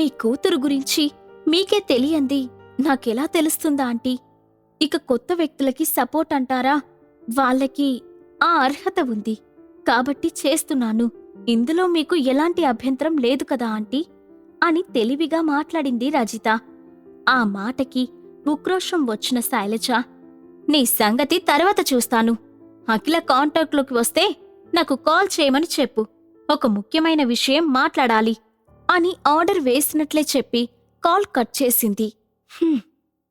మీ కూతురు గురించి మీకే తెలియంది. నాకెలా తెలుస్తుందా ఆంటీ? ఇక కొత్త వ్యక్తులకి సపోర్ట్ అంటారా? వాళ్ళకి ఆ అర్హత ఉంది. కాబట్టి చేస్తున్నాను. ఇందులో మీకు ఎలాంటి అభ్యంతరం లేదు కదా ఆంటీ? అని తెలివిగా మాట్లాడింది రజిత. ఆ మాటకి ఉక్రోషం వచ్చిన శైలజ నీ సంగతి తర్వాత చూస్తాను. అఖిల కాంటాక్ట్లోకి వస్తే నాకు కాల్ చేయమని చెప్పు. ఒక ముఖ్యమైన విషయం మాట్లాడాలి. అని ఆర్డర్ వేసినట్లే చెప్పి కాల్ కట్ చేసింది.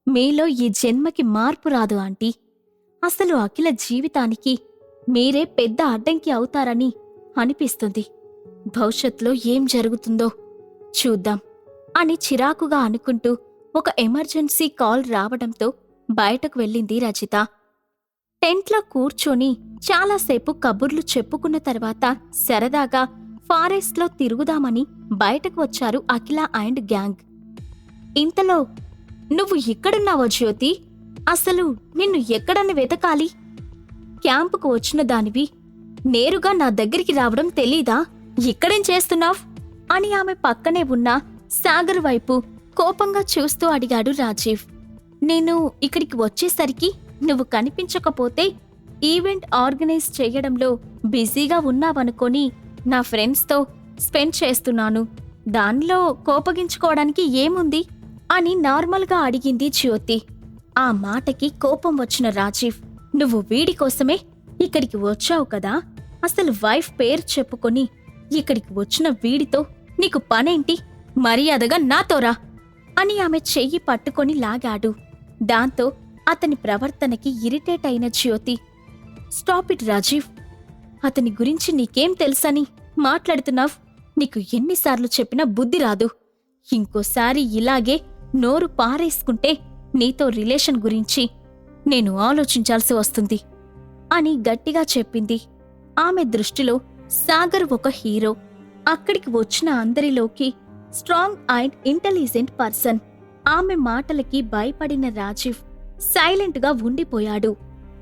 మీలో ఈ జన్మకి మార్పు రాదు ఆంటీ. అసలు అఖిల జీవితానికి మీరే పెద్ద అడ్డంకి అవుతారని అనిపిస్తుంది. భవిష్యత్తులో ఏం జరుగుతుందో చూద్దాం అని చిరాకుగా అనుకుంటూ ఒక ఎమర్జెన్సీ కాల్ రావడంతో బయటకు వెళ్ళింది రజిత. టెంట్లో కూర్చొని చాలాసేపు కబుర్లు చెప్పుకున్న తర్వాత సరదాగా ఫారెస్ట్లో తిరుగుదామని బయటకు వచ్చారు అఖిల అండ్ గ్యాంగ్. ఇంతలో నువ్వు ఇక్కడున్నావో జ్యోతి? అసలు నిన్ను ఎక్కడని వెతకాలి? క్యాంపుకు వచ్చిన దానివి నేరుగా నా దగ్గరికి రావడం తెలీదా? ఇక్కడేం చేస్తున్నావ్? అని ఆమె పక్కనే ఉన్న సాగర్ వైపు కోపంగా చూస్తూ అడిగాడు రాజీవ్. నేను ఇక్కడికి వచ్చేసరికి నువ్వు కనిపించకపోతే ఈవెంట్ ఆర్గనైజ్ చేయడంలో బిజీగా ఉన్నావనుకొని నా ఫ్రెండ్స్తో స్పెండ్ చేస్తున్నాను. దానిలో కోపగించుకోవడానికి ఏముంది? అని నార్మల్గా అడిగింది జ్యోతి. ఆ మాటకి కోపం వచ్చిన రాజీవ్ నువ్వు వీడి కోసమే ఇక్కడికి వచ్చావు కదా? అసలు వైఫ్ పేరు చెప్పుకొని ఇక్కడికి వచ్చిన వీడితో నీకు పనేంటి? మర్యాదగా నాతోరా అని ఆమె చెయ్యి పట్టుకొని లాగాడు. దాంతో అతని ప్రవర్తనకి ఇరిటేట్ అయిన జ్యోతి స్టాప్ ఇట్ రాజీవ్ అతని గురించి నీకేం తెలుసని మాట్లాడుతున్నావ్? నీకు ఎన్నిసార్లు చెప్పినా బుద్ధి రాదు. ఇంకోసారి ఇలాగే నోరు పారేసుకుంటే నీతో రిలేషన్ గురించి నేను ఆలోచించాల్సి వస్తుంది అని గట్టిగా చెప్పింది. ఆమె దృష్టిలో సాగర్ ఒక హీరో. అక్కడికి వచ్చిన అందరిలోకి స్ట్రాంగ్ అండ్ ఇంటెలిజెంట్ పర్సన్. ఆమె మాటలకి భయపడిన రాజీవ్ సైలెంట్గా ఉండిపోయాడు.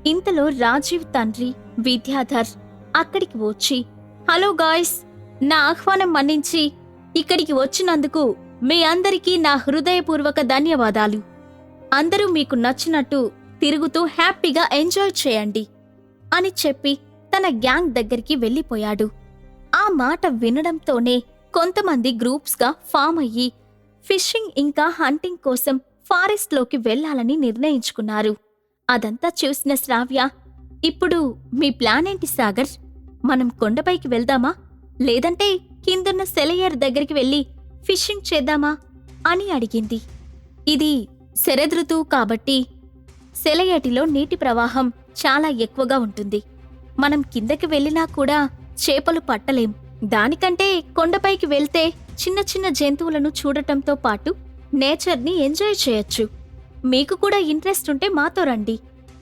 ఇంతలో రాజీవ్ తండ్రి విద్యాధర్ అక్కడికి వచ్చి హలో గాయ్స్ నా ఆహ్వానం మన్నించి ఇక్కడికి వచ్చినందుకు మీ అందరికీ నా హృదయపూర్వక ధన్యవాదాలు. అందరూ మీకు నచ్చినట్టు తిరుగుతూ హ్యాపీగా ఎంజాయ్ చేయండి అని చెప్పి తన గ్యాంగ్ దగ్గరికి వెళ్ళిపోయాడు. ఆ మాట వినడంతోనే కొంతమంది గ్రూప్స్గా ఫామ్ అయ్యి ఫిషింగ్ ఇంకా హంటింగ్ కోసం ఫారెస్ట్లోకి వెళ్ళాలని నిర్ణయించుకున్నారు. అదంతా చూసిన శ్రావ్య ఇప్పుడు మీ ప్లాన్ ఏంటి సాగర్? మనం కొండపైకి వెళ్దామా? లేదంటే కిందున్న సెలయర్ దగ్గరికి వెళ్ళి ఫిషింగ్ చేద్దామా? అని అడిగింది. ఇది శరదృతువు కాబట్టి సెలయేటిలో నీటి ప్రవాహం చాలా ఎక్కువగా ఉంటుంది. మనం కిందకి వెళ్ళినా కూడా చేపలు పట్టలేం. దానికంటే కొండపైకి వెళ్తే చిన్న చిన్న జంతువులను చూడటంతో పాటు నేచర్ని ఎంజాయ్ చేయొచ్చు. మీకు కూడా ఇంట్రెస్ట్ ఉంటే మాతో రండి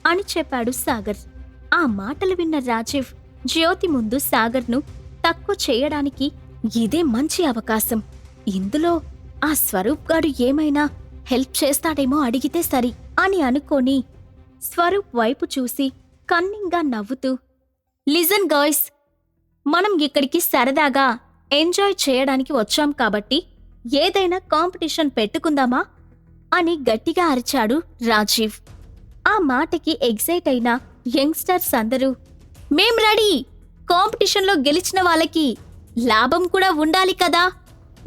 అని చెప్పాడు సాగర్. ఆ మాటలు విన్న రాజీవ్ జ్యోతి ముందు సాగర్ను తక్కువ చేయడానికి ఇదే మంచి అవకాశం. ఇందులో ఆ స్వరూప్ గాడు ఏమైనా హెల్ప్ చేస్తాడేమో అడిగితే సరి అని అనుకొని స్వరూప్ వైపు చూసి కన్నింగ్గా నవ్వుతూ లిజన్ గాయ్స్ మనం ఇక్కడికి సరదాగా ఎంజాయ్ చేయడానికి వచ్చాం కాబట్టి ఏదైనా కాంపిటీషన్ పెట్టుకుందామా? అని గట్టిగా అరిచాడు రాజీవ్. ఆ మాటకి ఎగ్జైట్ అయిన యంగ్స్టర్స్ అందరూ మేం రెడీ. కాంపిటీషన్లో గెలిచిన వాళ్ళకి లాభం కూడా ఉండాలి కదా.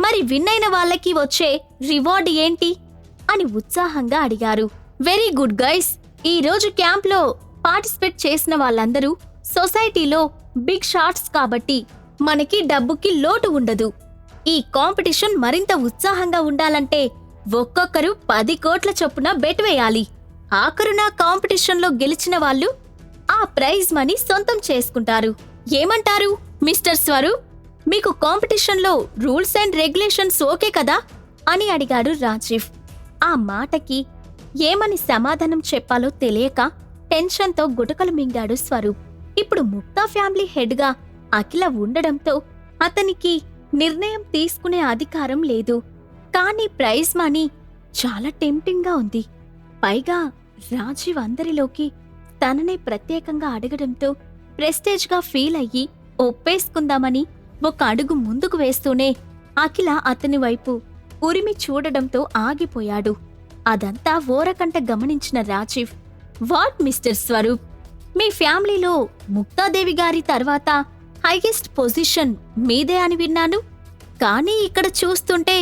మరి విన్ అయిన వాళ్ళకి వచ్చే రివార్డ్ ఏంటి? అని ఉత్సాహంగా అడిగారు. Very good guys. ఈ రోజు క్యాంప్లో పార్టిసిపేట్ చేసిన వాళ్ళందరూ సొసైటీలో బిగ్ షాట్స్ కాబట్టి మనకి డబ్బుకి లోటు ఉండదు. ఈ కాంపిటీషన్ మరింత ఉత్సాహంగా ఉండాలంటే ఒక్కొక్కరు పది కోట్ల చొప్పున బెట్ వేయాలి. ఆఖరున కాంపిటీషన్లో గెలిచిన వాళ్ళు ఆ ప్రైజ్ మనీ సొంతం చేసుకుంటారు. ఏమంటారు మిస్టర్ స్వరూప్? మీకు కాంపిటీషన్లో రూల్స్ అండ్ రెగ్యులేషన్స్ ఓకే కదా? అని అడిగాడు రాజీవ్. ఆ మాటకి ఏమని సమాధానం చెప్పాలో తెలియక టెన్షన్తో గుటకలు మింగాడు స్వరూప్. ఇప్పుడు ముక్తా ఫ్యామిలీ హెడ్గా అఖిల ఉండడంతో అతనికి నిర్ణయం తీసుకునే అధికారం లేదు. కానీ ప్రైజ్ మనీ చాలా టెంప్టింగ్గా ఉంది. పైగా రాజీవ్ అందరిలోకి తననే ప్రత్యేకంగా అడగడంతో ప్రెస్టేజ్గా ఫీల్ అయ్యి ఒప్పేసుకుందామని ఒక అడుగు ముందుకు వేస్తూనే అఖిల అతని వైపు ఉరిమి చూడడంతో ఆగిపోయాడు. అదంతా ఓరకంట గమనించిన రాజీవ్ వాట్ మిస్టర్ స్వరూప్? మీ ఫ్యామిలీలో ముక్తాదేవి గారి తర్వాత హైయెస్ట్ పొజిషన్ మీదే అని విన్నాను. కానీ ఇక్కడ చూస్తుంటే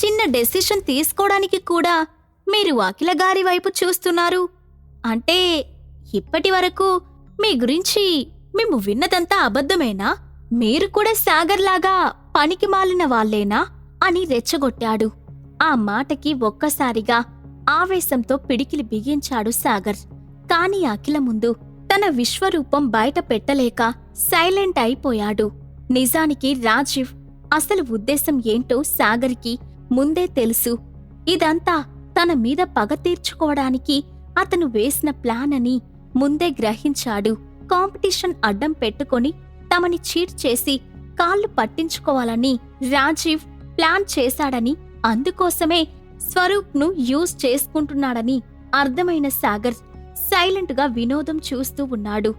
చిన్న డెసిషన్ తీసుకోవడానికి కూడా మీరు అఖిల గారి వైపు చూస్తున్నారు. అంటే ఇప్పటి వరకు మీ గురించి మేము విన్నదంతా అబద్ధమేనా? మీరు కూడా సాగర్లాగా పనికి మాలిన వాళ్ళేనా? అని రెచ్చగొట్టాడు. ఆ మాటకి ఒక్కసారిగా ఆవేశంతో పిడికిలి బిగించాడు సాగర్. కాని అఖిల ముందు తన విశ్వరూపం బయట పెట్టలేక సైలెంట్ అయిపోయాడు. నిజానికి రాజీవ్ అసలు ఉద్దేశం ఏంటో సాగర్కి ముందే తెలుసు. ఇదంతా తన మీద పగ తీర్చుకోవడానికి అతను వేసిన ప్లాన్ అని ముందే గ్రహించాడు. కాంపిటీషన్ అడ్డం పెట్టుకొని తమని చీట్ చేసి కాళ్ళు పట్టించుకోవాలని రాజీవ్ ప్లాన్ చేశాడని అందుకోసమే స్వరూప్ను యూజ్ చేసుకుంటున్నాడని అర్థమైన సాగర్ సైలెంట్గా వినోదం చూస్తూ ఉన్నాడు.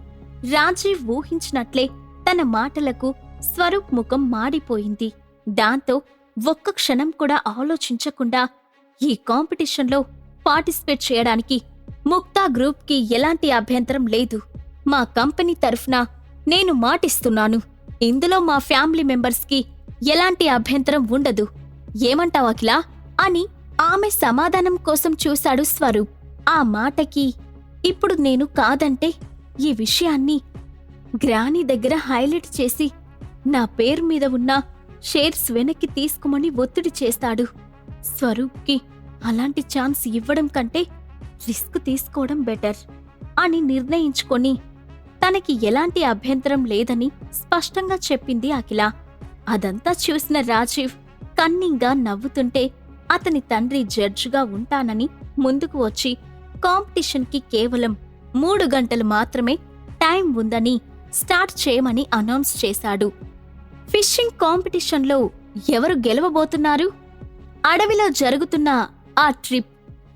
రాజీవ్ ఊహించినట్లే తన మాటలకు స్వరూప్ ముఖం మాడిపోయింది దాంతో ఒక్క క్షణం కూడా ఆలోచించకుండా ఈ కాంపిటీషన్లో పార్టిసిపేట్ చేయడానికి ముక్తా గ్రూప్కి ఎలాంటి అభ్యంతరం లేదు. మా కంపెనీ తరఫున నేను మాటిస్తున్నాను. ఇందులో మా ఫ్యామిలీ మెంబర్స్కి ఎలాంటి అభ్యంతరం ఉండదు. ఏమంటావు అఖిల? అని ఆమె సమాధానం కోసం చూశాడు స్వరూప్. ఆ మాటకి ఇప్పుడు నేను కాదంటే ఈ విషయాన్ని గ్రాని దగ్గర హైలైట్ చేసి నా పేరు మీద ఉన్న షేర్స్ వెనక్కి తీసుకోమని ఒత్తిడి చేస్తాడు. స్వరూప్కి అలాంటి ఛాన్స్ ఇవ్వడం కంటే రిస్క్ తీసుకోవడం బెటర్ అని నిర్ణయించుకొని తనకి ఎలాంటి అభ్యంతరం లేదని స్పష్టంగా చెప్పింది అఖిల. అదంతా చూసిన రాజీవ్ కన్నింగ్గా నవ్వుతుంటే అతని తండ్రి జడ్జిగా ఉంటానని ముందుకు వచ్చి కాంపిటీషన్కి కేవలం మూడు గంటలు మాత్రమే టైం ఉందని స్టార్ట్ చేయమని అనౌన్స్ చేశాడు. ఫిషింగ్ కాంపిటీషన్లో ఎవరు గెలవబోతున్నారు? అడవిలో జరుగుతున్న ఆ ట్రిప్